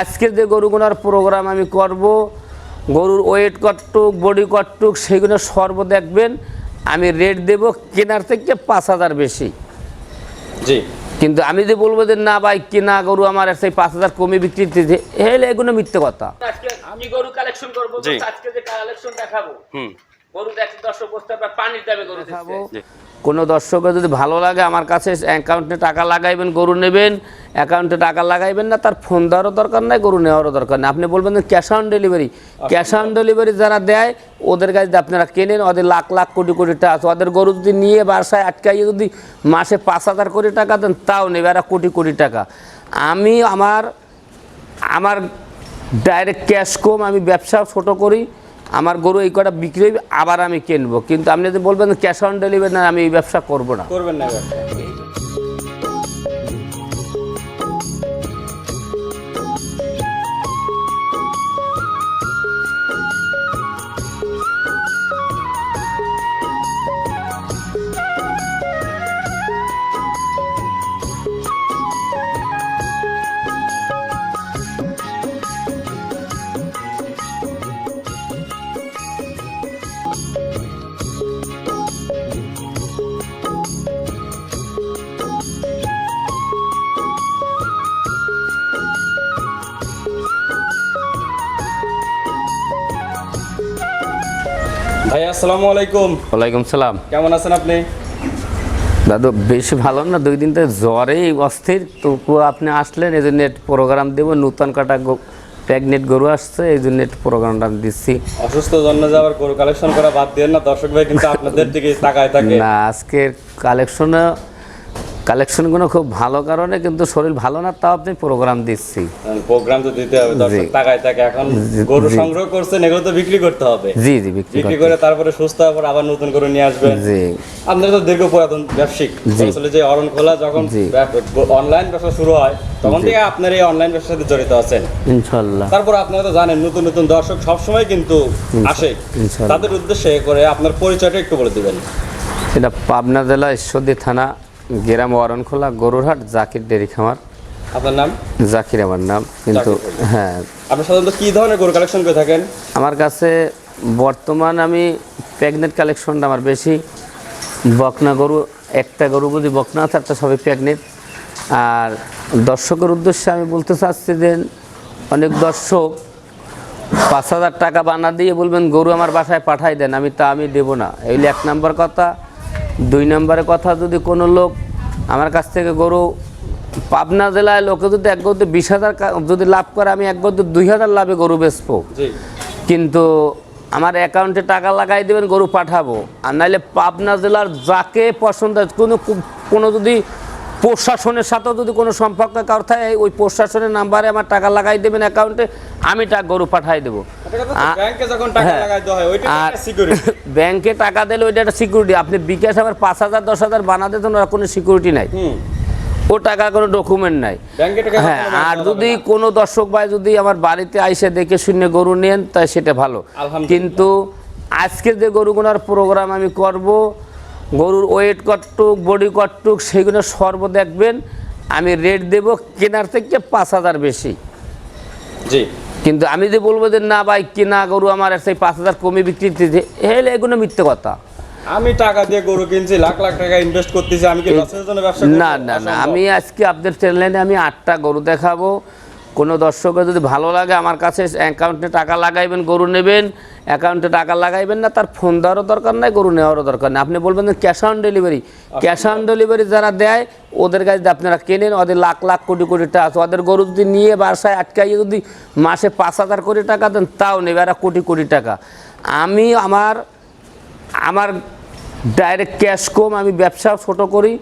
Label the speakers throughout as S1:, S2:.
S1: আজকের যে গরুগুনার প্রোগ্রাম আমি করব গরুর ওয়েট কটটুক বডি কটটুক সেগুলো সর্ব দেখবেন। আমি রেট দেব কেনার থেকে পাঁচ হাজার বেশি।
S2: জি।
S1: কিন্তু আমি যে বলব যে না ভাই কেনা গরু আমার সেই পাঁচ হাজার কমে বিক্রি দিতে হেলে এগুলো মিথ্যে কথা। আজকে আমি গরু কালেকশন করব আজকে যে কালেকশন দেখাবো গরু দেখতে দর্শক বসতে পারে পানির দামে গরু দেখাবো। কোনো দর্শকের যদি ভালো লাগে আমার কাছে অ্যাকাউন্টে টাকা লাগাইবেন গরু নেবেন অ্যাকাউন্টে টাকা লাগাইবেন না তার ফোন দেওয়ারও দরকার নাই গরু নেওয়ারও দরকার নেই। আপনি বলবেন cash on delivery cash on delivery যারা দেয় ওদের কাছে আপনারা কেনেন ওদের লাখ লাখ কোটি কোটি টাকা আছে। ওদের গরু যদি নিয়ে বাসায় আটকাইয়ে যদি মাসে পাঁচ হাজার কোটি টাকা দেন তাও নেবে এরা কোটি কোটি টাকা। আমি আমার আমার ডাইরেক্ট ক্যাশ কম আমি ব্যবসা ছোটো করি। আমার গরু এই কটা বিক্রি আবার আমি কিনবো। কিন্তু আপনি যদি বলবেন, ক্যাশ অন ডেলিভারি, না, আমি এই ব্যবসা করব না।
S2: করবেন না আসসালামু আলাইকুম।
S1: ওয়ালাইকুম সালাম।
S2: কেমন আছেন আপনি?
S1: দাদু বেশি ভালো না দুই দিন তো জ্বরেই অস্থির। তবু আপনি আসলেন এই জন্য প্রোগ্রাম দেবো। নূতন কাটা প্রেগনেন্ট গরু আসছে এই জন্য প্রোগ্রামটা দিচ্ছি।
S2: অসুস্থ জন্য যাওয়ার গরু কালেকশন করা বাদ দিয়ে না। দর্শক ভাই কিন্তু আপনাদের দিকে তাকায় থাকে।
S1: না আজকের কালেকশনে কালেকশনগুলো খুব ভালো কারণে কিন্তু শরীর ভালো না তাও আপনি প্রোগ্রাম দিচ্ছি।
S2: প্রোগ্রাম তো দিতে হবে দর্শক। তাকায় থাকে এখন গরু সংগ্রহ করছেন এগুলো তো বিক্রি করতে হবে।
S1: জি জি বিক্রি
S2: বিক্রি করে তারপরে সুস্থ হওয়ার আবার নতুন করে নিয়ে আসবেন।
S1: জি।
S2: আপনারা তো দীর্ঘ পুরাতন ব্যবসায়িক। আসলে যে অরণ খোলা যখন অনলাইন ব্যবসা শুরু হয় তখন থেকে আপনার এই অনলাইন ব্যবসার সাথে জড়িত আছেন।
S1: ইনশাল্লাহ।
S2: তারপর আপনারা তো জানেন নতুন নতুন দর্শক সবসময় কিন্তু আসে। তাদের উদ্দেশ্যে করে আপনার পরিচয়টা একটু বলে দিবেন।
S1: এটা পাবনা জেলা ঈশ্বরদী থানা গেরাম ওয়ারণখোলা গরুরহাট জাকির ডেরি খামার।
S2: আপনার নাম?
S1: জাকির আমার নাম কিন্তু হ্যাঁ।
S2: আপনি সাধারণত কি ধরনের গরু কালেকশন করে থাকেন?
S1: আমার কাছে বর্তমান আমি প্রেগনেন্ট কালেকশনটা আমার বেশি। বকনা গরু একটা গরু যদি বকনা একটা সবাই প্রেগনেন্ট আর দর্শকের উদ্দেশ্যে আমি বলতে চাচ্ছি যে অনেক দর্শক পাঁচ হাজার টাকা বানা দিয়ে বলবেন গরু আমার বাসায় পাঠাই দেন আমি তা আমি দেবো না। এইগুলো এক নম্বর কথা। দুই নম্বরে কথা যদি কোনো লোক আমার কাছ থেকে গরু পাবনা জেলায় লোকে যদি এক গরুতে বিশ হাজার যদি লাভ করে আমি এক গরুতে দুই হাজার লাভে গরু বেচবো। কিন্তু আমার অ্যাকাউন্টে টাকা লাগাই দেবেন গরু পাঠাবো। আর নাহলে পাবনা জেলার যাকে পছন্দ কোনো কোনো যদি প্রশাসনের সাথেও যদি কোনো সম্পর্ক কারও থাকে ওই প্রশাসনের নাম্বারে আমার টাকা লাগাই দেবেন অ্যাকাউন্টে আমি টাকা গরু পাঠাই দেবো।
S2: ব্যাংকে টাকা
S1: হ্যাঁ। আর
S2: সিকিউরিটি
S1: ব্যাংকে টাকা দিলে ওইটা একটা সিকিউরিটি আপনি বিকাশ আবার পাঁচ হাজার দশ হাজার বানাতে তো কোনো সিকিউরিটি নাই। ও টাকা কোনো ডকুমেন্ট নাই। হ্যাঁ আর যদি কোনো দর্শক ভাই যদি আমার বাড়িতে আইসে দেখে শুনে গরু নেন তাই সেটা ভালো। কিন্তু আজকে যে গরুগুনার প্রোগ্রাম আমি করব গরুর ওয়েট কটটুক বডি কটটুক সেগুলো সর্ব দেখবেন আমি রেট দেব কেনার থেকে পাঁচ হাজার বেশি।
S2: জি।
S1: কিন্তু আমি যে বলব যে না ভাই কেনা গরু আমার সেই পাঁচ হাজার কমে বিক্রি দিতে হেলে এগুলো মিথ্যে কথা।
S2: আমি টাকা দিয়ে গরু কিনছি লাখ লাখ টাকা ইনভেস্ট করতেছি আমি কি জন্য ব্যবসা
S1: না না না আমি আজকে আপনাদের চ্যানেলে আমি আটটা গরু দেখাবো। কোনো দর্শকের যদি ভালো লাগে আমার কাছে অ্যাকাউন্টে টাকা লাগাইবেন গরু নেবেন অ্যাকাউন্টে টাকা লাগাইবেন না তার ফোন দেওয়ারও দরকার নাই গরু নেওয়ারও দরকার নেই। আপনি বলবেন cash on delivery cash on delivery যারা দেয় ওদের কাছে যদি আপনারা কেনেন ওদের লাখ লাখ কোটি কোটি টাকা আছে। ওদের গরু যদি নিয়ে বাসায় আটকাইয়ে যদি মাসে পাঁচ হাজার কোটি টাকা দেন তাও নেবে এরা কোটি কোটি টাকা। আমি আমার আমার ডাইরেক্ট ক্যাশ কম আমি ব্যবসা ছোট করি।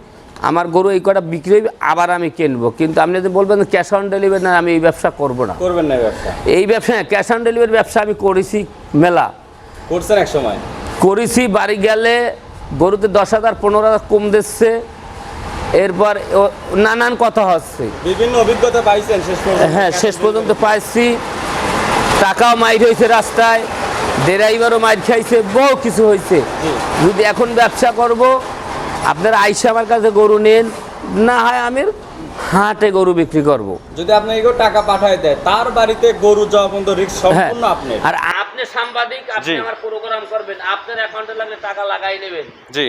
S1: আমার গরু এই কটা বিক্রি হইবে আবার আমি কিনবো। কিন্তু আপনি যদি বলবেন ক্যাশ অন ডেলিভারি না আমি এই ব্যবসা করব না।
S2: করবেন না ব্যবসা?
S1: এই ব্যবসা ক্যাশ অন ডেলিভারি ব্যবসা আমি করেছি মেলা।
S2: করছেন এক সময়?
S1: করেছি বাড়ি গেলে গরুতে দশ হাজার পনেরো হাজার কম দিচ্ছে। এরপর নানান কথা হচ্ছে।
S2: বিভিন্ন অভিজ্ঞতা পাইছেন শেষ পর্যন্ত?
S1: হ্যাঁ শেষ পর্যন্ত পাইছি। টাকাও মাইর হয়েছে রাস্তায়। ড্রাইভারও মাইর খাইছে বহু কিছু হয়েছে। যদি এখন ব্যবসা করব আপনারা আইসা আমার কাছে গরু নেন না হয় আমি
S3: হাটে গরু বিক্রি করব।
S2: যদি আপনি এগুলো টাকা পাঠায় দেয় তার বাড়িতে গরু যাওয়া পর্যন্ত রিস্ক
S3: হ্যাঁ।
S2: সম্পূর্ণ আপনি
S3: আর আপনি সাংবাদিক আপনি আমার প্রোগ্রাম করবেন আপনার অ্যাকাউন্টে লাগলে টাকা লাগাই নেবেন।
S2: জি।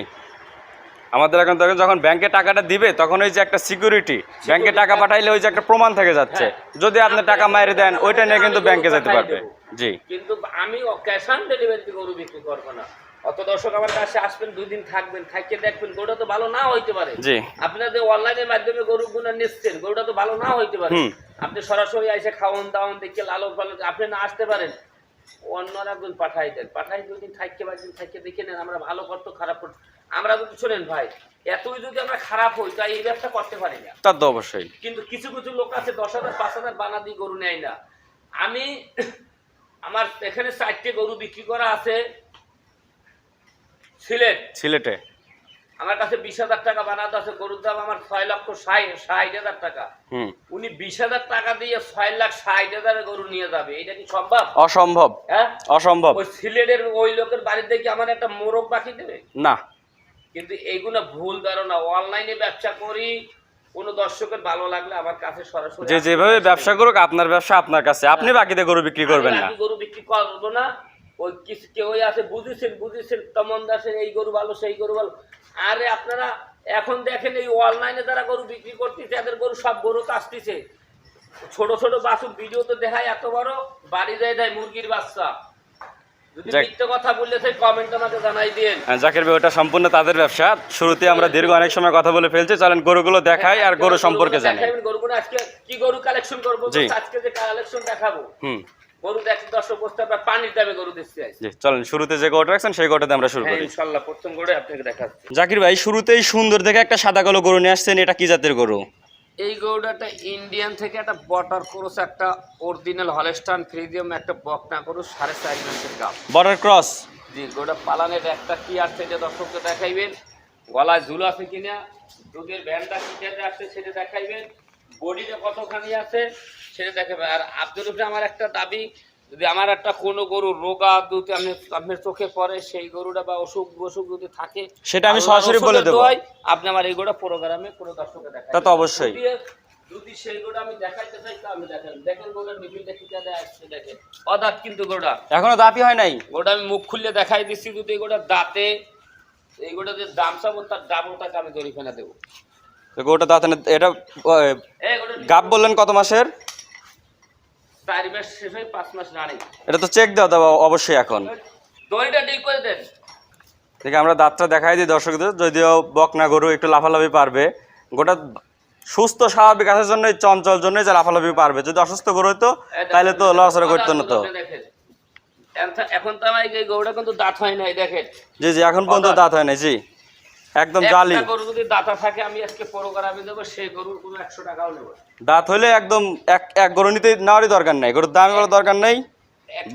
S2: আমাদের এখন তখন যখন ব্যাংকে টাকাটা দিবে তখন ওই যে একটা সিকিউরিটি ব্যাংকে টাকা পাঠাইলে ওই যে একটা প্রমাণ থেকে যাচ্ছে।
S3: হ্যাঁ।
S2: যদি আপনি টাকা মাইরে দেন ওইটা নিয়ে কিন্তু
S3: আমি
S2: ব্যাংকে যেতে পারবে। জি।
S3: কিন্তু আমি ক্যাশ অন ডেলিভারিতে গরু বিক্রি করব না। অত দর্শক আমার কাছে আসবেন দুই দিন থাকবেন খাইকে দেখবেন গরুটা তো ভালো না হইতে পারে।
S2: জি।
S3: আপনারা যে অনলাইনের মাধ্যমে গরু গুলো নিচ্ছেন গরুটা তো ভালো না হইতে পারে। আপনি সরাসরি এসে খাওয়ান দাওয়ান দেখে লালন পালন আপনি না আসতে পারেন। অন্যরা একজন পাঠাই দেন। পাঠাই দুই দিন থাকতে পারেন থাকতে দেখে নেন আমরা ভালো করতো খারাপ করতো। আমরা যদি শোনেন ভাই এতই যদি আমরা খারাপ হই তাই এই ব্যবসা করতে পারি না।
S2: তা তো অবশ্যই।
S3: কিন্তু কিছু কিছু লোক আছে দশ হাজার পাঁচ হাজার বানা দিয়ে গরু নেয় না। আমি আমার এখানে চারটে গরু বিক্রি করা আছে। সিলেট।
S2: সিলেটে।
S3: আমার কাছে বিশ হাজার টাকা বানাতে আছে গরুর দাম আমার ছয় লক্ষ ষাট হাজার টাকা। উনি বিশ হাজার টাকা দিয়ে ছয় লাখ ষাট হাজারের গরু নিয়ে যাবে এটা কি সম্ভব?
S2: অসম্ভব।
S3: হ্যাঁ?
S2: অসম্ভব।
S3: ওই সিলেটের ওই লোকের বাড়িতে কি আমার একটা মোরগ পাখি দেবে?
S2: না।
S3: কিন্তু এইগুলো ভুল ধারণা। অনলাইনে ব্যবসা করি কোনো দর্শকের ভালো লাগলে আমার কাছে সরাসরি
S2: যে যেভাবে ব্যবসা করুক আপনার ব্যবসা আপনার কাছে। আপনি বাকিতে গরু বিক্রি করবেন না।
S3: গরু বিক্রি করব না। ওই কিছু কেউ আছে বুঝেছেন বুঝেছেন তমন দাসের এই গরু ভালো সেই গরু ভালো। আরে আপনারা এখন দেখেন এই অনলাইনে যারা গরু বিক্রি করতেছে এদের গরু সব গরু আসতেছে ছোট ছোট বাছুর ভিডিও তো দেখায় এত বড় বাড়ি যায় দেয় মুরগির বাচ্চা।
S2: হ্যাঁ, জাকির ভাই ওটা সম্পূর্ণ তাদের ব্যবসা। শুরুতে আমরা দীর্ঘ অনেক সময় কথা বলে ফেলছি। চলেন গরুগুলো দেখাই আর গরু সম্পর্কে জানি
S3: গরুগুলো আজকে কি গরু কালেকশন করব? আজকে যে কালেকশন দেখাবো।
S2: হুম।
S3: গরু দেখতে দর্শক বসতে আপনার পানির দামে গরু দেখতে
S2: জি চলেন শুরুতে যে গরুটা রাখছেন সেই গরুটাতে আমরা শুরু
S3: হ্যাঁ
S2: করি।
S3: ইনশাল্লাহ প্রথম গরু আপনাকে দেখাচ্ছি।
S2: জাকির ভাই শুরুতেই সুন্দর দেখে একটা সাদা কালো গরু নিয়ে আসছেন এটা কি জাতের গরু?
S3: এই গরুটা একটা ইন্ডিয়ান থেকে একটা বটার ক্রস একটা অরিজিনাল হলেস্টান ফ্রিজিয়াম একটা বকনা গরু সাড়ে চার মাসের গাপ।
S2: ক্রস?
S3: জি গরুটা পালানের একটা কি আসছে এটা দর্শককে দেখাইবেন। গলায় ঝুল আছে কিনা দুধের ভ্যানটা কি জায়গায় আসছে সেটা দেখাইবেন। বডিটা কতখানি আছে সেটা দেখাবেন আর আপনার উপরে আমার একটা দাবি যদি আমার একটা কোনো গরু রোগা দুধ আপনি আপনার চোখে পড়ে সেই গরুটা বা অসুখ অসুখ যদি থাকে
S2: সেটা আমি সরাসরি বলে দেবো।
S3: আপনি আমার এই গোটা প্রোগ্রামে পুরো দর্শকে
S2: তা তো অবশ্যই।
S3: যদি সেই গোটা আমি দেখাইতে চাই তা আমি দেখাই দেখেন গোটা দেখি আসছে দেখেন। অদাত কিন্তু গোটা
S2: এখনও দাঁতই হয় নাই?
S3: গোটা আমি মুখ খুললে দেখাই দিচ্ছি যদি গোটা দাঁতে এই গোটা যে দাম চাবো তার আমি জরিফানা দেবো।
S2: দাঁত না- এটা গাব বললেন কত মাসের?
S3: চার মাস শেষ হয়ে পাঁচ মাস রানিং
S2: এটা তো চেক দেওয়া অবশ্যই এখন।
S3: দড়িটা ঠিক করে দেন।
S2: দেখে আমরা দাঁতটা দেখাই দিই দর্শকদের যদিও বকনা গরু একটু লাফালাফি পারবে। গোটা সুস্থ স্বাভাবিক আসার জন্য চঞ্চল জন্য যে লাফালাফি পারবে। যদি অসুস্থ গরু হতো তাহলে তো লড়াচড়া করতো না তো।
S3: এখন- তো আমার এই গরুটা কিন্তু দাঁত হয় নাই দেখেন।
S2: জি জি এখন পর্যন্ত দাঁত হয় না জি। একদম জালি
S3: গরু যদি দাঁতা থাকে আমি আজকে প্রোগ্রামে দেব সেই গরুর কোনো একশো টাকাও নেব
S2: দাঁত হলে একদম এক এক গরু নিতে নেওয়ারই দরকার নাই। গরুর দাম করার দরকার নেই।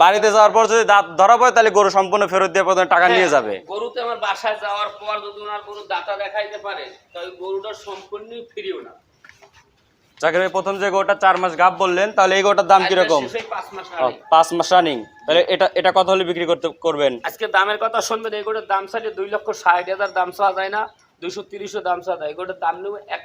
S2: বাড়িতে যাওয়ার পর যদি দাঁত ধরা পড়ে তাহলে গরু সম্পূর্ণ ফেরত দিয়ে প্রথমে টাকা নিয়ে যাবে।
S3: হ্যাঁ, গরুতে আমার বাসায় যাওয়ার পর যদি ওনার কোনো দাঁতা দেখাইতে পারে তাহলে গরুটা সম্পূর্ণই ফ্রিও না।
S2: চাকরি প্রথম যে গরুটা চার মাস গাব বললেন তাহলে এই গরুটার দাম কীরকম?
S3: পাঁচ মাস রানিং।
S2: তাহলে এটা এটা কত হলে বিক্রি করতে করবেন?
S3: আজকে দামের কথা শুনবেন এই গোটার দাম চাইলে দুই লক্ষ ষাট হাজার দাম চাওয়া যায় না দুইশো তিরিশও দাম চাওয়া যায়। গোটার দাম নেবে এক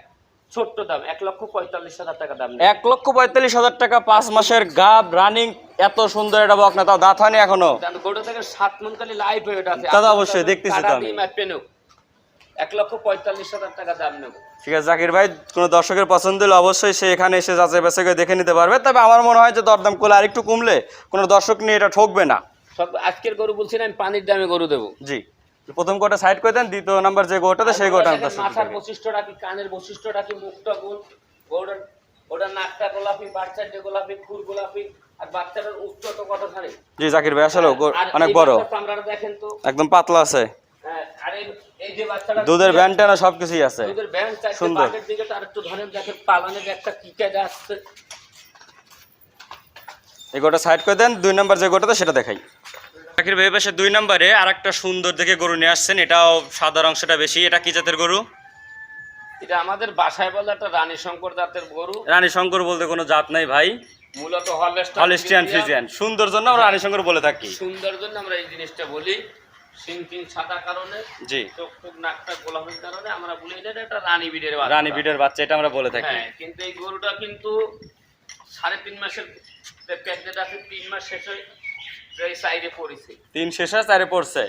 S3: ছোট্ট দাম এক লক্ষ পঁয়তাল্লিশ হাজার টাকা দাম
S2: এক লক্ষ পঁয়তাল্লিশ হাজার টাকা পাঁচ মাসের গাব রানিং এত সুন্দর এটা বক না তাও দাঁত হয়নি
S3: এখনও। গোটা থেকে সাত মন খালি লাইভ হয়ে
S2: তা তো অবশ্যই, দেখতেছি তো আমি।
S3: এক লক্ষ পঁয়তাল্লিশ হাজার টাকা দাম নেব।
S2: ঠিক আছে জাকির ভাই কোনো দর্শকের পছন্দ হলে অবশ্যই সে এখানে এসে যাচাই বাছাই করে দেখে নিতে পারবে। তবে আমার মনে হয় যে দরদাম করলে আরেকটু কমলে কোনো দর্শক নিয়ে এটা ঠকবে না।
S3: সব আজকের গরু বলছি না আমি পানির দামে গরু দেবো।
S2: জি। প্রথম কোটা সাইড করে দেন দ্বিতীয় নাম্বার যে গোটাতে সেই গোটা
S3: মাথার বৈশিষ্ট্যটা কি কানের বৈশিষ্ট্যটা কি মুখটা গোল নাকটা গোলাপি বাচ্চাটা গোলাপি খুর গোলাপি আর বাচ্চাটার উচ্চতা কতখানি?
S2: জি জাকির ভাই আসলে গো- অনেক বড়।
S3: চামড়াটা দেখেন তো।
S2: একদম পাতলা আছে।
S3: হ্যাঁ, আর
S2: দুধের ব্যান্ড টানা সব কিছুই আছে।
S3: দুধের ব্যান্ড চাইছে
S2: সুন্দর।
S3: বাঘের দিকে তার একটু ধরেন দেখেন পালানের একটা কিকা আসছে
S2: এই গোটা সাইড করে দেন দুই নাম্বার যে গোটাতে সেটা দেখাই। পাখির ভাই পাশে দুই নাম্বারে আর একটা সুন্দর দেখে গরু নিয়ে আসছেন। এটাও সাদার অংশটা বেশি। এটা কি জাতের গরু?
S3: এটা আমাদের বাসায় বলে একটা রানী শঙ্কর জাতের গরু।
S2: রানী শঙ্কর বলতে কোনো জাত নাই ভাই।
S3: মূলত
S2: হলিস্টিয়ান ফ্রিজিয়ান সুন্দর জন্য আমরা রানী শঙ্কর বলে থাকি।
S3: সুন্দর জন্য আমরা এই জিনিসটা বলি। সিং টিং সাদা কারণে
S2: জি।
S3: চোখ টুক নাকটা গোলাপের কারণে আমরা বলি এটা একটা রানী বিডের বাচ্চা।
S2: রানী বিটের বাচ্চা এটা আমরা বলে থাকি।
S3: হ্যাঁ কিন্তু এই গরুটা কিন্তু সাড়ে তিন মাসের প্যাকেট আছে তিন মাস শেষ হয়ে পড়েছে।
S2: তিন শেষে চারে পড়ছে?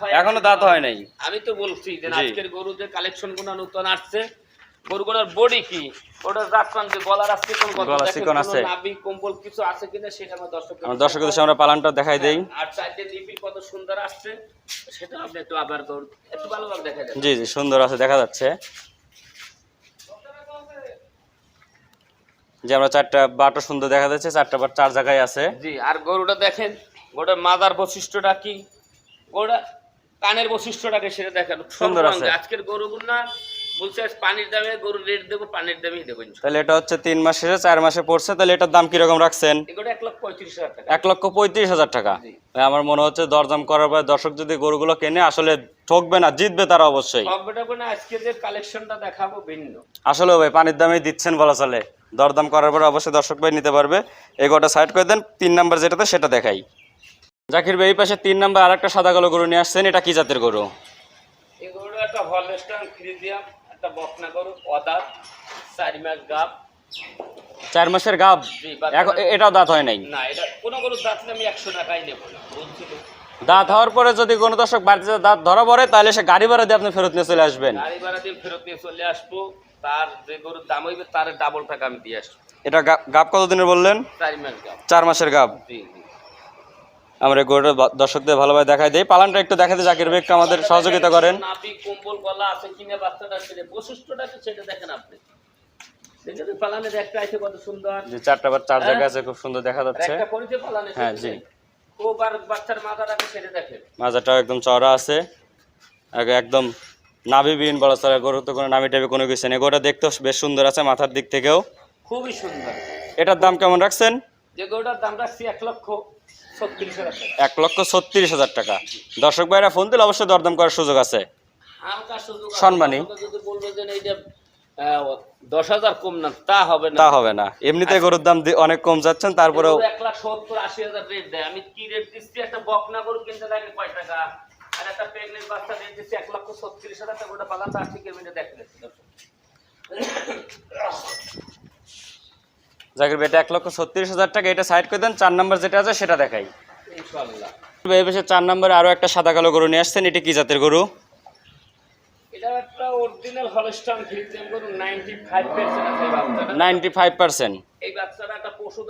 S3: হয়
S2: এখনও দাঁত হয় নাই।
S3: আমি তো বলছি যে। আজকের গরু যে কালেকশনগুলো নতুন আসছে গরুগুলোর বডি কি? ওটা যে গলার কোন
S2: গলা চিকন আছে।
S3: নাভি কম্বল কিছু আছে কিনা সেটা আমার দর্শক
S2: আমরা দর্শকদের সামনে পালানটা দেখাই দেই।
S3: আর চারটে লিপি কত সুন্দর আসছে সেটা আপনি একটু আবার একটু ভালোভাবে দেখা যাবে।
S2: জি জি সুন্দর আছে দেখা যাচ্ছে। যে আমরা চারটা বাটো সুন্দর দেখা যাচ্ছে চারটা বাট চার জায়গায় আছে।
S3: জি আর গরুটা দেখেন গরুটার মাদার বৈশিষ্ট্যটা কি? গরুটা কানের বৈশিষ্ট্যটাকে সেটা দেখেন।
S2: সুন্দর আছে।
S3: আজকের গরুগুলো না বলছে পানির দামে গরু রেট দেবো পানির দামেই দেবো
S2: তাহলে এটা হচ্ছে তিন মাস শেষে চার মাসে পড়ছে তাহলে এটার দাম কীরকম রাখছেন?
S3: এক লক্ষ পঁয়ত্রিশ হাজার টাকা।
S2: এক লক্ষ পঁয়ত্রিশ হাজার টাকা। আমার মনে হচ্ছে দরদাম করার পর দর্শক যদি গরুগুলো কেনে আসলে ঠকবে না জিতবে তারা অবশ্যই।
S3: সব বেটা আজকে যে কালেকশনটা দেখাবো ভিন্ন।
S2: আসলে ভাই পানির দামে দিচ্ছেন বলা চলে। দরদাম করার পর অবশ্যই দর্শক ভাই নিতে পারবে। এই গোটা সাইড করে দেন তিন নাম্বার যেটাতে সেটা দেখাই। জাকির ভাই এই পাশে তিন নাম্বার আর একটা সাদা কালো গরু নিয়ে আসছেন এটা কি জাতের গরু?
S3: এই গরুটা একটা ফ্রিজিয়াম। একটা বকনা গরু অদাত চারি মাস গাপ
S2: চার মাসের গাব? এটাও দাঁত হয় নাই?
S3: না এটা কোনো গরুর দাঁত আমি একশো টাকাই নেব না বলছিল।
S2: দাঁত হওয়ার পরে যদি কোনো দর্শক বাড়িতে দাঁত ধরা পড়ে তাহলে সে গাড়ি ভাড়া দিয়ে আপনি ফেরত নিয়ে চলে আসবেন।
S3: গাড়ি ভাড়া দিয়ে ফেরত নিয়ে চলে আসব তার যে গরুর দাম হইবে তার ডাবল টাকা আমি দিয়ে আসব।
S2: এটা গাব কত দিনের বললেন?
S3: চারি মাস গাপ
S2: চার মাসের গাব।
S3: জি।
S2: আমরা গরুটা দর্শকদের ভালোভাবে দেখাই দিই। পালানটা একটু দেখাতে জাকির ভাই একটু আমাদের সহযোগিতা করেন।
S3: নাভি কম্বল গলা আছে কিনা বাচ্চাটা সেটা বৈশিষ্ট্যটা কি সেটা দেখেন আপনি। দেখেন পালানের একটা আছে কত সুন্দর।
S2: যে চারটা বার চার জায়গা আছে খুব সুন্দর দেখা যাচ্ছে।
S3: একটা করেছে পালানে
S2: হ্যাঁ, জি।
S3: ও বাচ্চার মাথাটাকে সেটা দেখেন।
S2: মাজাটাও একদম চওড়া আছে। আগে একদম নাভিবিহীন বলা চলে গরু তো কোনো নামি টাইপে কোনো কিছু নেই। গরুটা দেখতেও বেশ সুন্দর আছে মাথার দিক থেকেও।
S3: খুবই সুন্দর।
S2: এটার দাম কেমন রাখছেন?
S3: যে গরুটার দাম রাখছি এক লক্ষ।
S2: এক লক্ষ ছত্রিশ হাজার টাকা। দর্শক ভাইরা ফোন দিলে অবশ্যই দরদাম করার সুযোগ আছে। সম্মানী।
S3: আমাকে যদি বলবে যে না, এইটা আহ, দশ হাজার কম না তা হবে না।
S2: তা হবে না। এমনিতে গরুর দাম অনেক কম যাচ্ছেন তারপরেও
S3: এক লাখ সত্তর আশি হাজার রেট দেয়। আমি কি রেট দিচ্ছি? একটা বকনা গরু কিনতে লাগে কয় টাকা? আর একটা প্রেগনেন্ট বাচ্চা রেট দিচ্ছি এক লক্ষ ছত্রিশ হাজার টাকা। ওটা পালান তার দেখে।
S2: জাকির ভাই, এক লক্ষ ছত্রিশ হাজার টাকা এটা সাইড করে দেন চার নাম্বার যেটা আছে সেটা দেখাই।
S3: ইনশাল্লাহ
S2: এই পাশে চার নাম্বারে আরও একটা সাদা কালো গরু নিয়ে আসছেন এটা কি জাতের গরু?
S3: নাইনটি ফাইভ পার্সেন্ট এই বাচ্চাটা একটা পশু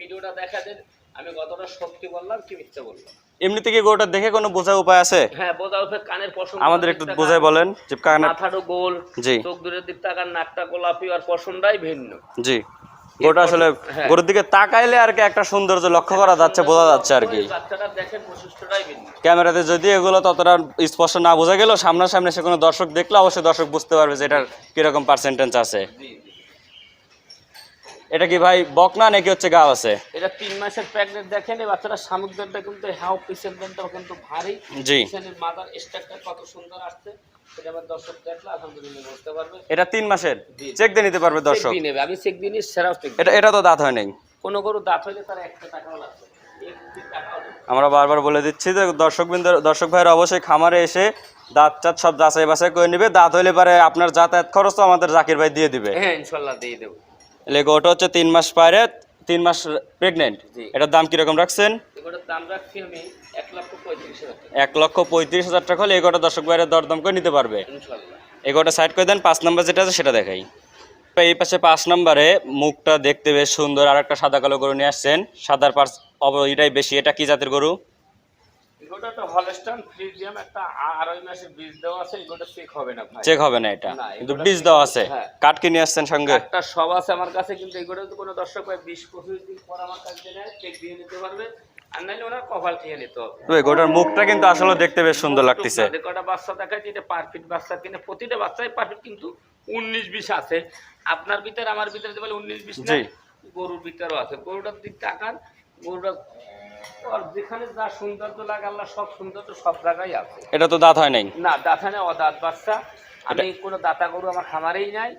S3: ভিডিওটা দেখা দেন। আমি কতটা সত্যি বললাম কি মিথ্যা বললাম।
S2: এমনিতে কি গরুটা দেখে কোনো বোঝার উপায় আছে?
S3: হ্যাঁ কানের পশম
S2: আমাদের একটু বোঝাই বলেন যে
S3: মাথাটা গোল
S2: জি।
S3: চোখ দূরের দিক তাকার নাকটা গোলাপি আর পশমটাই ভিন্ন।
S2: জি। গরুটা আসলে
S3: হ্যাঁ।
S2: গরুর দিকে তাকাইলে আর কি একটা সৌন্দর্য লক্ষ্য করা যাচ্ছে বোঝা যাচ্ছে আর কি। ক্যামেরাতে যদি এগুলো ততটা স্পষ্ট না বোঝা গেল সামনাসামনি সে কোনো দর্শক দেখলে অবশ্যই দর্শক বুঝতে পারবে যে এটার কীরকম পার্সেন্টেজ আছে। এটা কি ভাই বকনা নাকি হচ্ছে গাও আছে?
S3: এটা তিন মাসের প্রেগনেন্ট দেখেন এই বাচ্চাটা শামুকদারটা কিন্তু হাও পিসের দানটাও কিন্তু ভারী।
S2: জি।
S3: মাদার স্ট্রাকচার কত সুন্দর আসছে সেটা আমার দর্শক দেখলে আলহামদুলিল্লাহ বুঝতে পারবে।
S2: এটা তিন মাসের? চেক দিয়ে নিতে পারবে দর্শক।
S3: আমি চেক দিয়ে নিই সেরাও চেক
S2: এটা এটা তো দাঁত হয় নাই।
S3: কোনো গরু দাঁত হইলে তার একটা টাকাও লাগবে।
S2: আমরা বারবার বলে দিচ্ছি যে দর্শক দর্শক ভাইয়ের অবশ্যই খামারে এসে দাঁত চাঁদ সব যাচাই বাছাই করে নিবে। দাঁত হইলে পারে আপনার যাতায়াত খরচ তো আমাদের জাকির ভাই দিয়ে দিবে।
S3: হ্যাঁ ইনশাল্লাহ দিয়ে দেবো।
S2: এলে ওটা হচ্ছে তিন মাস পারে তিন মাস প্রেগনেন্ট। এটার দাম কীরকম রাখছেন?
S3: এক লক্ষ পঁয়ত্রিশ হাজার টাকা।
S2: হলে এগোটা দর্শক ভাইয়ের দরদাম করে নিতে পারবে। এগোটা সাইড করে দেন পাঁচ নাম্বার যেটা আছে সেটা দেখাই। এই পাশে পাঁচ নম্বরে মুখটা দেখতে বেশ সুন্দর আর একটা সাদা কালো গরু নিয়ে আসছেন। সাদার পার্স অব এটাই বেশি এটা কি জাতের গরু?
S3: এগুলো একটা হলস্টান ফ্রিজিয়াম একটা আড়াই মাসের বীজ দেওয়া আছে এগুলো চেক হবে না ভাই।
S2: চেক হবে না এটা। কিন্তু বীজ দেওয়া আছে।
S3: হ্যাঁ।
S2: কিনে আসছেন সঙ্গে?
S3: একটা সব আছে আমার কাছে কিন্তু এগুলো তো কোনো দর্শক ভাই দিন পর আমার কাছে নেয় চেক দিয়ে নিতে পারবে। আর ওনার কপাল খেয়ে নিতে হবে।
S2: ওই গোটার মুখটা কিন্তু আসলে দেখতে বেশ সুন্দর লাগতেছে।
S3: কটা বাচ্চা এটা পারফেক্ট বাচ্চা কিনে প্রতিটা বাচ্চাই পারফেক্ট কিন্তু উনিশ বিশ আছে। আপনার ভিতরে আমার ভিতরে যে বলে উনিশ বিশ না গরুর ভিতরেও আছে। গরুটার দিক তাকান গরুটা আর যেখানে যা সৌন্দর্য লাগে আল্লাহ সব সৌন্দর্য সব জায়গায় আছে।
S2: এটা তো দাঁত হয় নাই?
S3: না দাঁতানে অদাঁত বাচ্চা। আমি কোনো দাতা গরু আমার খামারেই নাই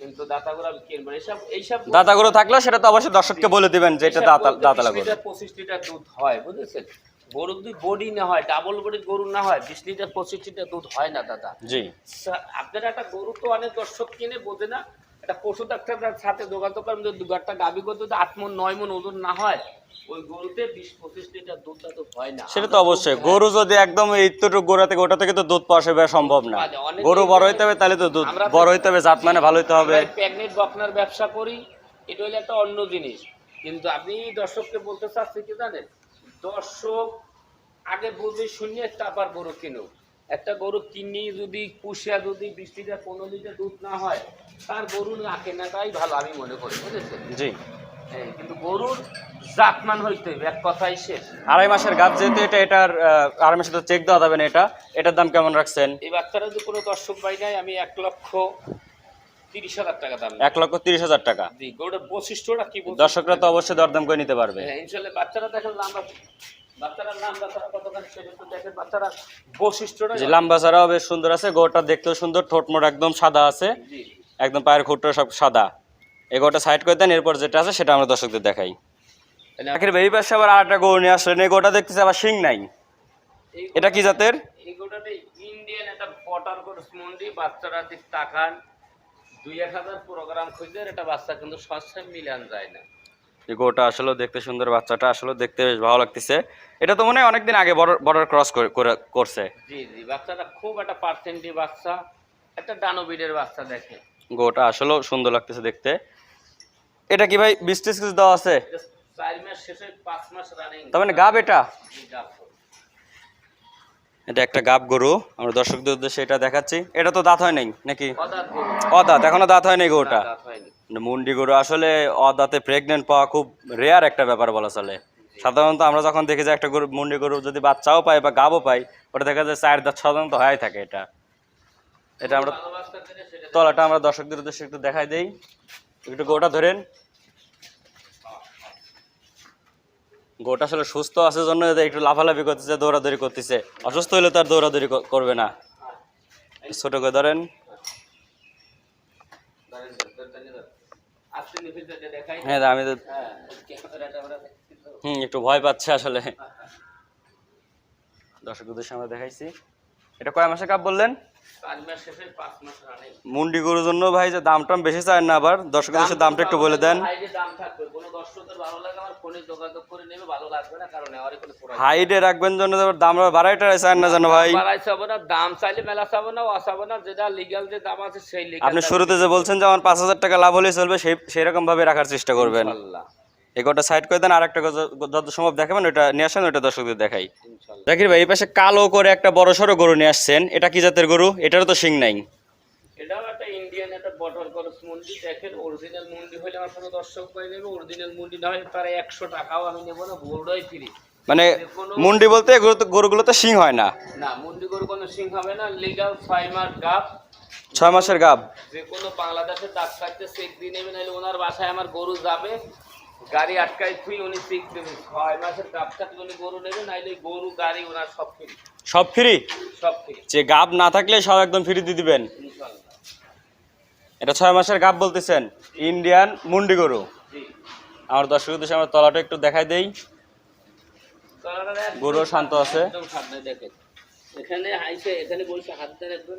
S3: কিন্তু দাতা আমি কিনবো এইসব এইসব গরু-
S2: দাঁতা সেটা তো অবশ্যই দর্শককে বলে দিবেন যে এটা দাঁতা দাঁতা লাগবে
S3: পঁচিশ লিটার দুধ হয় বুঝেছেন? গরুর যদি বডি না হয় ডাবল বডি গরু না হয় বিশ লিটার পঁচিশ লিটার দুধ হয় না দাদা।
S2: জি।
S3: আপনারা একটা গরু তো অনেক দর্শক কিনে বোঝে না। একটা পশু ডাক্তারের সাথে যোগাযোগ করেন যদি দু একটা গাভী গরু যদি আট মন নয় মন ওজন না হয় ওই গরুতে বিশ পঁচিশ লিটার দুধটা তো হয় না।
S2: সেটা তো অবশ্যই। গরু যদি একদম এইটুকু গোড়া থেকে ওটা থেকে তো দুধ পাওয়া সেভাবে সম্ভব না। গরু বড় হইতে হবে তাহলে তো দুধ বড় হইতে হবে জাত মানে ভালো হইতে হবে।
S3: প্রেগনেন্ট বকনার ব্যবসা করি এটা হলো একটা অন্য জিনিস। কিন্তু আপনি দর্শককে বলতে চাচ্ছি কি জানেন? দর্শক আগে বুঝে শুনিয়ে তারপর গরু কিনুক একটা গরু কিনি যদি পুষিয়া যদি বিশ লিটার পনেরো লিটার দুধ না হয় তার গরু না কেনাটাই ভালো আমি মনে করি বুঝেছেন?
S2: জি।
S3: কিন্তু গরুর জাতমান হইতে হবে এক কথাই শেষ।
S2: আড়াই মাসের গাছ যেহেতু এটা এটার আড়াই মাসে তো চেক দেওয়া যাবে না এটা এটার দাম কেমন রাখছেন?
S3: এই বাচ্চারা যদি কোনো দর্শক পাই নাই আমি এক লক্ষ তিরিশ হাজার টাকা দাম
S2: এক লক্ষ তিরিশ হাজার টাকা?
S3: দিই গরুটার বৈশিষ্ট্যটা কি বৈশিষ্ট্য?
S2: দর্শকরা তো অবশ্যই দরদাম করে নিতে পারবে।
S3: হ্যাঁ, ইনশাল্লাহ বাচ্চারা দেখেন লাম্বা বাচ্চারা নাম বাচ্চারা কতখানি সেটা তো দেখেন বাচ্চারা বৈশিষ্ট্যটা
S2: যে লাম্বা ছাড়াও বেশ সুন্দর আছে গোটা দেখতেও সুন্দর ঠোঁট মোট একদম সাদা আছে একদম পায়ের খুঁটটা সব সাদা। এই গোটা সাইড করে দেন এরপর যেটা আছে সেটা আমরা দর্শকদের দেখাই। আখির বেবি পাশে আবার আরেকটা গরু নিয়ে আসলেন এই গোটা দেখতেছে আবার শিং নাই। এটা কি জাতের?
S3: ইন্ডিয়ান একটা বটার কোর্স মন্ডি বাচ্চারা দিক তাকান দুই এক হাজার প্রোগ্রাম খুঁজে এটা বাচ্চা কিন্তু সস্তায় মিলান যায় না।
S2: এই গোটা আসলে দেখতে সুন্দর বাচ্চাটা আসলে দেখতে বেশ ভালো লাগতেছে। এটা তো মনে হয় অনেকদিন আগে বর্ডার বর্ডার ক্রস করছে।
S3: জি জি বাচ্চাটা খুব একটা পার্সেন্টি বাচ্চা একটা ডানোবিডের বাচ্চা দেখে।
S2: গোটা আসলেও সুন্দর লাগতেছে দেখতে। এটা কি ভাই বিশ ত্রিশ কিছু দেওয়া আছে? তার মানে গাব এটা? এটা একটা গাব গরু। আমরা দর্শকদের উদ্দেশ্যে এটা দেখাচ্ছি। এটা তো দাঁত হয় নাই নাকি? অদাঁত এখনও দাঁত হয় নাই গরুটা মুন্ডি গরু। আসলে অদাঁতে প্রেগনেন্ট পাওয়া খুব রেয়ার একটা ব্যাপার বলা চলে। সাধারণত আমরা যখন দেখি যে একটা গরু মুন্ডি গরু যদি বাচ্চাও পাই বা গাবও পাই ওটা দেখা যায় চার দাঁত সাধারণত হয়ে থাকে এটা। এটা আমরা তলাটা আমরা দর্শকদের উদ্দেশ্যে একটু দেখাই দেই। একটু গোটা ধরেন। গোটা আসলে সুস্থ আছে জন্য একটু লাফালাফি করতেছে, দৌড়াদৌড়ি করতেছে। অসুস্থ হলে তার দৌড়াদৌড়ি করবে না। ছোট করে ধরেন। হ্যাঁ আমি তো হুম, একটু ভয় পাচ্ছে আসলে। দর্শকদের সামনে দেখাইছি। এটা কয় মাসে কাপ বললেন? মুন্ডি গরুর জন্য ভাই যে দাম টাম বেশি চায় না আবার। দর্শকদের দামটা একটু বলে দেন। হাইডে রাখবেন জন্য দাম বাড়াই টাড়াই চায় না জানো ভাই।
S3: দাম চাইলে মেলা চাবো না যেটা লিগাল যে দাম আছে সেই
S2: আপনি শুরুতে যে বলছেন যে আমার পাঁচ হাজার টাকা লাভ হলেই চলবে সেই সেরকম ভাবে রাখার চেষ্টা করবেন। এই গোটা সাইড করে দেন আর একটা যত সম্ভব দেখাবেন ওটা নিয়ে আসেন ওটা দর্শকদের দেখাই। জাকির ভাই এই পাশে কালো করে একটা বড় সড়ো গরু নিয়ে আসছেন। এটা কি জাতের গরু? এটারও তো শিং নাই।
S3: এটাও একটা ইন্ডিয়ান একটা বটল করস মুন্ডি। দেখেন অরিজিনাল মুন্ডি হলে আমার কোনো দর্শক পাই নেবে অরিজিনাল মুন্ডি না তার একশো টাকাও আমি নেব না ফ্রি
S2: মানে মুন্ডি বলতে গরু তো- গরুগুলোতে শিং হয় না।
S3: না মুন্ডি গরু কোনো সিং হবে না। লিগাল ছয় মাস গাপ
S2: ছয় মাসের গাব
S3: যে কোনো বাংলাদেশের ডাক্তারকে চেক দিয়ে নেবে নাহলে ওনার বাসায় আমার গরু যাবে। গাড়ি আটকাই থুই উনি চেক দেবে। ছয় মাসের গাপ থাকলে উনি গরু নেবে নাহলে গরু গাড়ি ওনার সব ফ্রি।
S2: সব ফ্রি?
S3: সব ফ্রি।
S2: যে গাব না থাকলে সব একদম ফ্রি দিয়ে দিবেন? এটা ছয় মাসের গাব বলতেছেন। ইন্ডিয়ান মুন্ডি গরু। আমার দর্শক উদ্দেশ্যে আমরা তলাটা একটু দেখাই দেই। গরুও শান্ত আছে।
S3: একদম সামনে দেখেন। এখানে আইসে এখানে বলছে হাত দেন একদম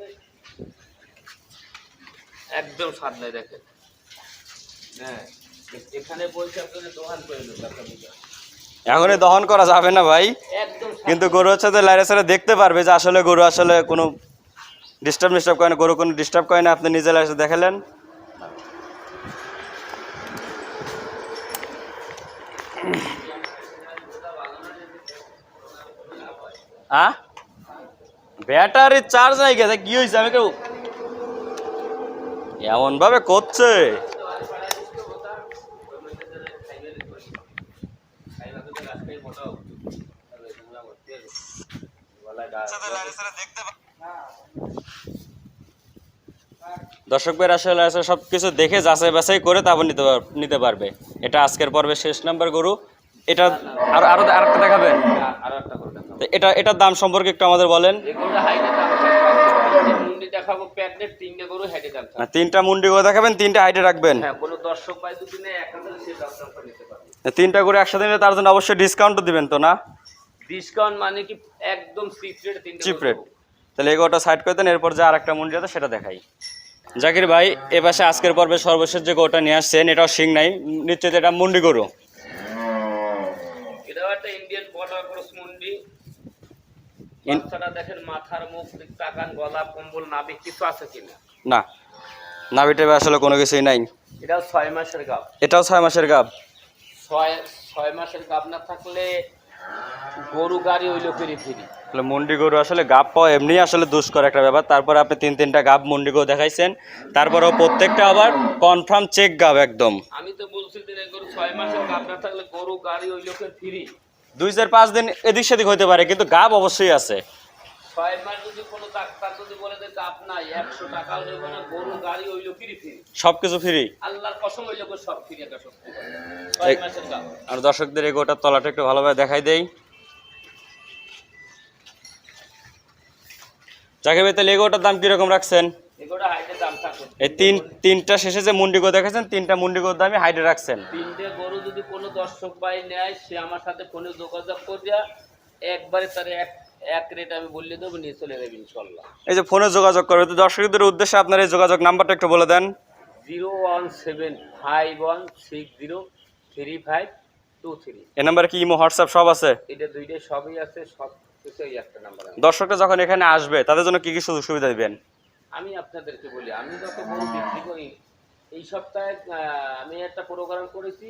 S3: একদম সামনে দেখেন। হ্যাঁ। এখানে বলছে আপনাদের করে।
S2: এখনই দহন করা যাবে না ভাই। কিন্তু গরু হচ্ছে তো লাইরে সাইরে দেখতে পারবে যে আসলে গরু আসলে কোনো ডিস্টার্ব মিস্টার্ব করে না গরু কোনো ডিস্টার্ব করে না আপনি নিজে লাইরে দেখালেন আ ব্যাটারি চার্জ নাই গেছে কি হয়েছে আমি কেউ এমন ভাবে করছে। দর্শক ভাই আসলে আসলে সব কিছু দেখে যাচাই বাছাই করে তারপর নিতে নিতে পারবে। এটা আজকের পর্বে শেষ নাম্বার গরু। এটা আরও আরও আরেকটা দেখাবেন? তো এটা এটার দাম সম্পর্কে একটু আমাদের বলেন।
S3: তিনটে গরু হেঁটে দাম থাকবে।
S2: না, তিনটা মুন্ডি করে দেখাবেন তিনটা হাইটে রাখবেন।
S3: হ্যাঁ
S2: তিনটা করে একসাথে নিলে তার জন্য অবশ্যই ডিসকাউন্টও দিবেন তো না?
S3: ডিসকাউন্ট মানে কি একদম সিক্রেট তিনটে
S2: চিপ রেট তাহলে এই গোটা সাইড করে দেন এরপর যে আর একটা মুন্ডি আছে সেটা দেখাই। জাকির ভাই এ পাশে আজকের পর্বে সর্বশেষ যে গোটা নিয়ে আসছেন এটাও শিং নাই নিশ্চয় এটা মুন্ডি গরু।
S3: এটাও একটা ইন্ডিয়ান বর্ডার ক্রস মুন্ডি। বাচ্চাটা দেখেন মাথার মুখ তাকান গলা কম্বল নাবি কিছু আছে কিনা?
S2: না নাভিটে আসলে কোনো কিছুই নাই।
S3: এটাও ছয় মাসের গাব।
S2: এটাও ছয় মাসের গাব।
S3: ছয় ছয় মাসের গাব না থাকলে গরু গাড়ি ওই লোকেরই ফিরি।
S2: তাহলে মুন্ডি গরু আসলে গাব পাওয়া এমনি আসলে দুষ্কর একটা ব্যাপার। তারপরে আপনি তিন তিনটা গাব মুন্ডি গরু দেখাইছেন। তারপরেও প্রত্যেকটা আবার কনফার্ম চেক গাব একদম।
S3: আমি তো বলছি যে গরু ছয় মাসের গাব না থাকলে গরু গাড়ি ওই লোকের ফিরি।
S2: দুই চার পাঁচ দিন এদিক সেদিক হইতে পারে কিন্তু গাব অবশ্যই আছে।
S3: ছয় মাস যদি কোনো ডাক্তার যদি বলে যে গাব নাই একশো টাকাও নেব না গরু গাড়ি ওই লোকেরই ফিরি। আল্লাহর কসম ওই সব
S2: আর দর্শকদের এই গোটার তলাটা একটু ভালোভাবে দেখাই দেই। যাকে ভাই তাহলে এই গোটার দাম কীরকম রাখছেন? এই তিন তিনটা শেষে যে দেখাচ্ছেন তিনটা দামই হাইডে রাখছেন।
S3: তিনটে গরু যদি কোনো দর্শক ভাই নেয় সে আমার সাথে ফোনে যোগাযোগ করিয়া একবারে তার এক এক রেট আমি বললে দেবো নিয়ে চলে যাবে ইনশাল্লাহ
S2: এই যে ফোনে যোগাযোগ করবে তো দর্শকদের উদ্দেশ্যে আপনার এই যোগাযোগ নাম্বারটা একটু বলে দেন।
S3: Zero one seven five one six zero three five two three.
S2: এই নাম্বারে কি ইমো হোয়াটসঅ্যাপ সব আছে?
S3: এটা দুইটাই সবই আছে সব কিছুই একটা নাম্বার
S2: দর্শকরা যখন এখানে আসবে তাদের জন্য কি কি সুযোগ সুবিধা দিবেন?
S3: আমি আপনাদেরকে বলি আমি গরু বিক্রি করি এই সপ্তাহে আমি একটা প্রোগ্রাম করেছি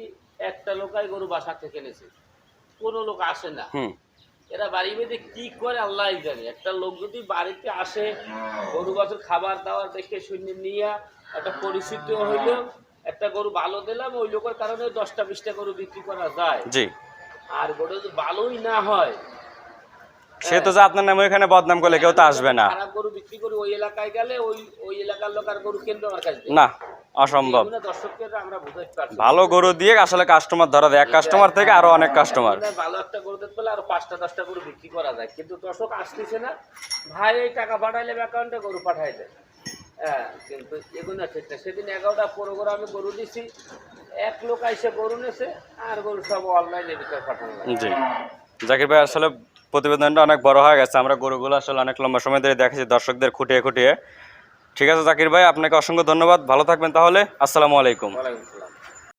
S3: একটা লোকাই গরু বাসা থেকে এনেছে। কোনো লোক আসে না।
S2: হুম।
S3: এরা বাড়ি বেঁধে কি করে আল্লাহ জানে। একটা লোক যদি বাড়িতে আসে গরু গাছের খাবার দাবার দেখে শুনে নিয়ে একটা পরিচিত হইল একটা গরু ভালো দিলাম ওই লোকের কারণে দশটা বিশটা গরু বিক্রি করা যায়। আর গরু যদি ভালোই না হয়
S2: সে তো যে আপনার নামে এখানে বদনাম করলে কেউ তো আসবে না।
S3: খারাপ গরু বিক্রি করে ওই এলাকায় গেলে ওই ওই এলাকার লোক আর গরু আমার কাছে।
S2: না অসম্ভব।
S3: দর্শকদের আমরা বুঝাইতে পারছি
S2: ভালো গরু দিয়ে আসলে কাস্টমার ধরা যায়। এক কাস্টমার থেকে আরও অনেক কাস্টমার
S3: ভালো একটা গরু দিতে পারলে আর পাঁচটা দশটা গরু বিক্রি করা যায়। কিন্তু দর্শক আসতেছে না। ভাই এই টাকা পাঠাইলে অ্যাকাউন্টে গরু পাঠাই দেয় হ্যাঁ কিন্তু এগুলো ঠিক না। সেদিন এগারোটা প্রোগ্রামে গরু দিছি। এক লোক এসে গরু নেছে আর গরু সব অনলাইনে ভিতরে পাঠানো লাগে।
S2: জি। জাকির ভাই আসলে প্রতিবেদনটা অনেক বড় হয়ে গেছে। আমরা গরুগুলো আসলে অনেক লম্বা সময় ধরে দেখেছি দর্শকদের খুঁটিয়ে খুঁটিয়ে। ঠিক আছে, জাকির ভাই, আপনাকে অসংখ্য ধন্যবাদ। ভালো থাকবেন তাহলে। আসসালামু আলাইকুম।